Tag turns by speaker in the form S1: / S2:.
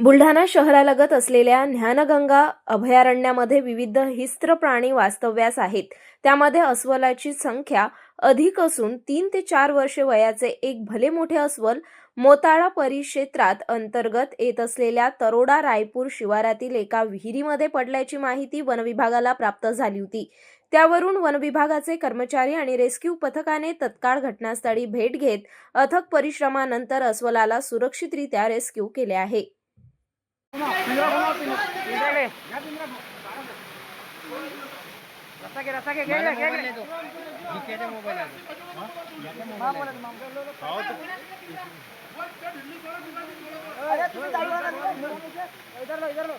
S1: बुलढाणा शहरालगत असलेल्या ज्ञानगंगा अभयारण्यामध्ये विविध हिस्त्र प्राणी वास्तव्यास आहेत. त्यामध्ये अस्वलाची संख्या अधिक असून तीन ते चार वर्षे वयाचे एक भले मोठे अस्वल मोताळा परिक्षेत्रात अंतर्गत येत असलेल्या तरोडा रायपूर शिवारातील एका विहिरीमध्ये पडल्याची माहिती वनविभागाला प्राप्त झाली होती. त्यावरून वनविभागाचे कर्मचारी आणि रेस्क्यू पथकाने तत्काळ घटनास्थळी भेट घेत अथक परिश्रमानंतर अस्वलाला सुरक्षितरित्या रेस्क्यू केले आहे.
S2: रस्ता घे रस्ता घे घे घे घे घे मोबाईल अरे तुम्ही जाऊ नका इधर लो इधर लो